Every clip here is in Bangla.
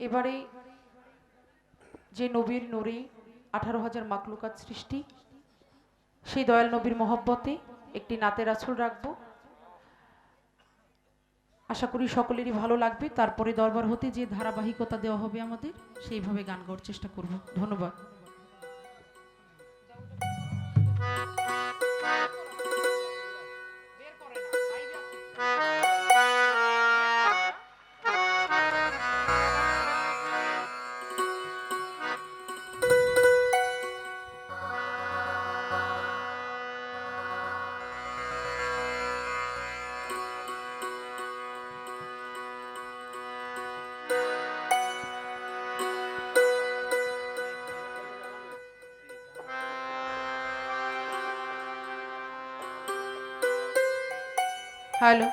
এবারে যে নবীর নূরে আঠারো হাজার মাকলুকাত সৃষ্টি, সেই দয়াল নবীর মহব্বতে একটি নাতের আছল রাখব। আশা করি সকলেরই ভালো লাগবে। তারপরে দরবার হতে যে ধারাবাহিকতা দেওয়া হবে আমাদের, সেইভাবে গান গাওয়ার চেষ্টা করব। ধন্যবাদ। હાલો.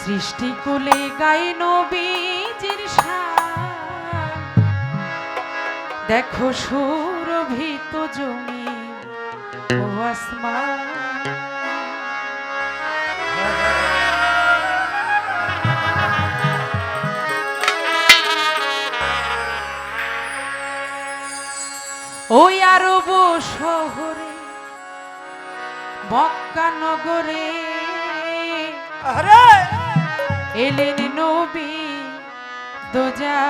সৃষ্টিকুলে গাই নবীজির দেখো সুরভিত জমি ও আসমান। ওই আরব শহরে মক্কা নগরে। আরে এলেন নবী দোজা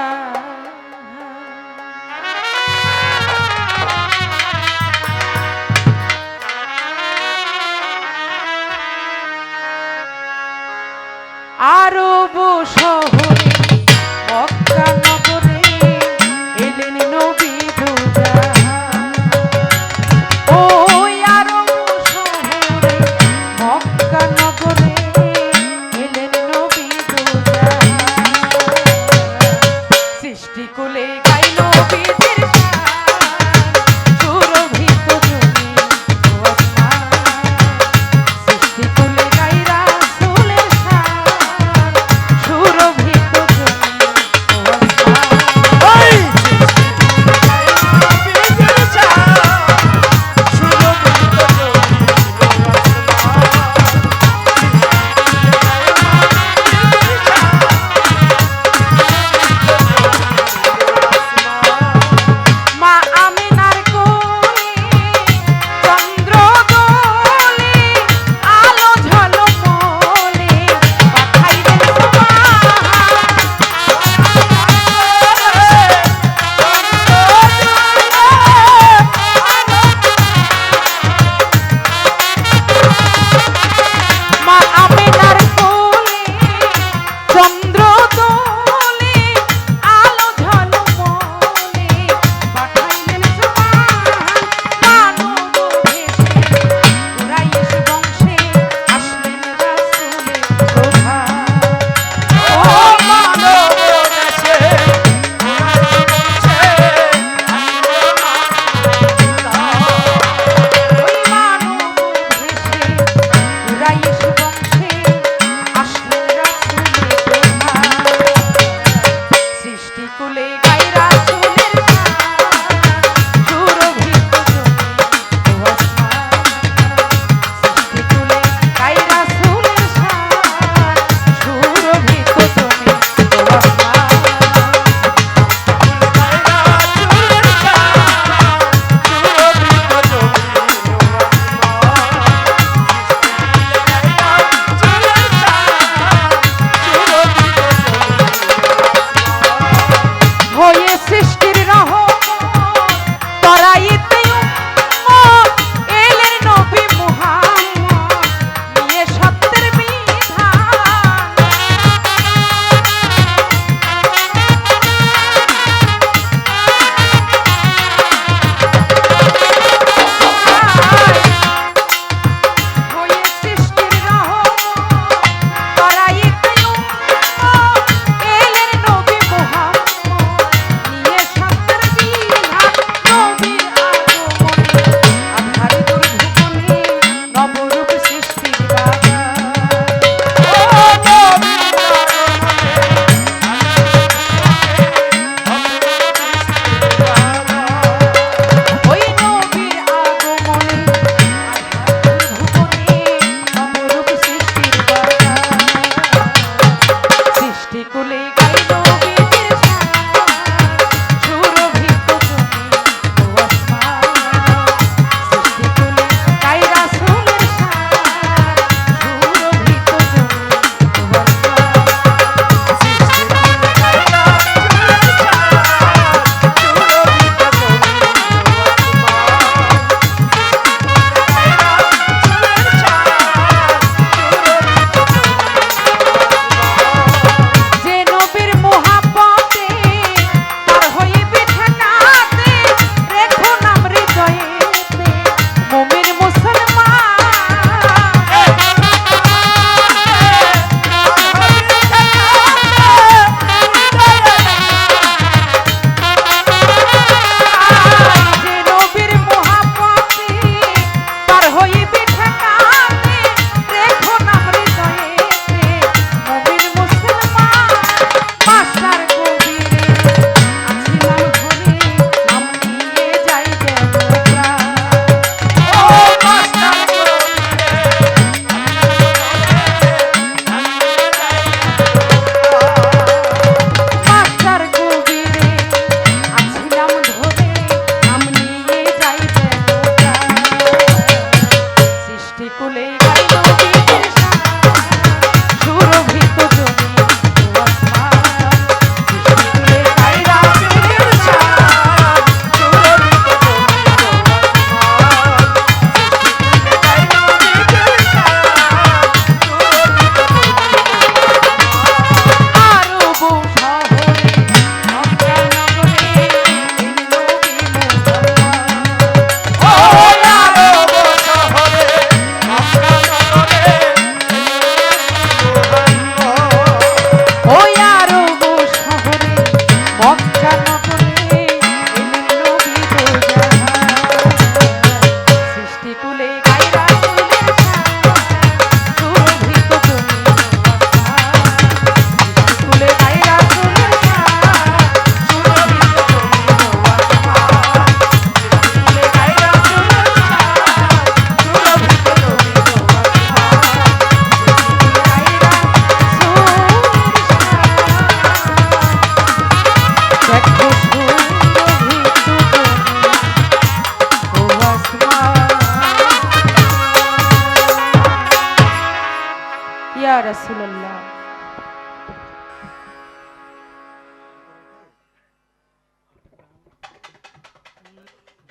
আরও শহরে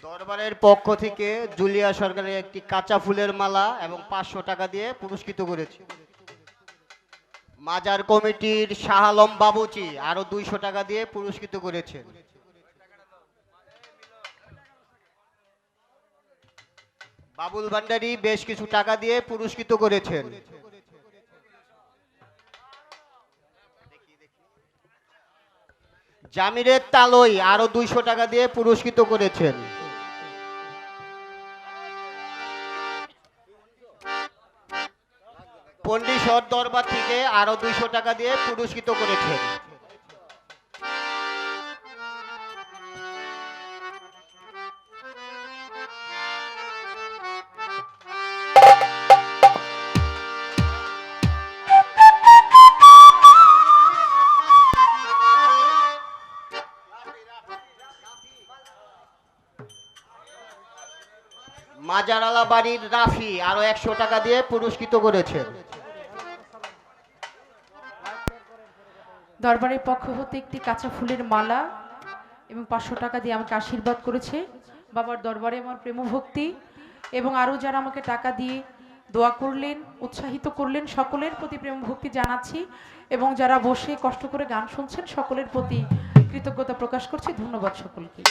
দরবারের পক্ষ থেকে জুলিয়া সরকারের একটি কাঁচা ফুলের মালা এবং পাঁচশো টাকা দিয়ে পুরস্কৃত করেছে। মাজার কমিটির শাহালম বাবুচি আরও দুইশো টাকা দিয়ে পুরস্কৃত করেছেন। বাবুল ভান্ডারী বেশ কিছু টাকা দিয়ে পুরস্কৃত করেছেন। জামিরের তালই আরও দুইশো টাকা দিয়ে পুরস্কৃত করেছেন। পন্ডিসর দরবার থেকে আরও দুইশো টাকা দিয়ে পুরস্কৃত করেছেন। মাজারালা বাড়ির রাফি আরও একশো টাকা দিয়ে পুরস্কৃত করেছেন। দরবারের পক্ষ হতে একটি কাঁচা ফুলের মালা এবং পাঁচশো টাকা দিয়ে আমাকে আশীর্বাদ করেছে। বাবার দরবারে আমার প্রেম ভক্তি এবং আরও যারা আমাকে টাকা দিয়ে দোয়া করলেন, উৎসাহিত করলেন, সকলের প্রতি প্রেম ভক্তি জানাচ্ছি এবং যারা বসে কষ্ট করে গান শুনছেন, সকলের প্রতি কৃতজ্ঞতা প্রকাশ করছি। ধন্যবাদ সকলকে।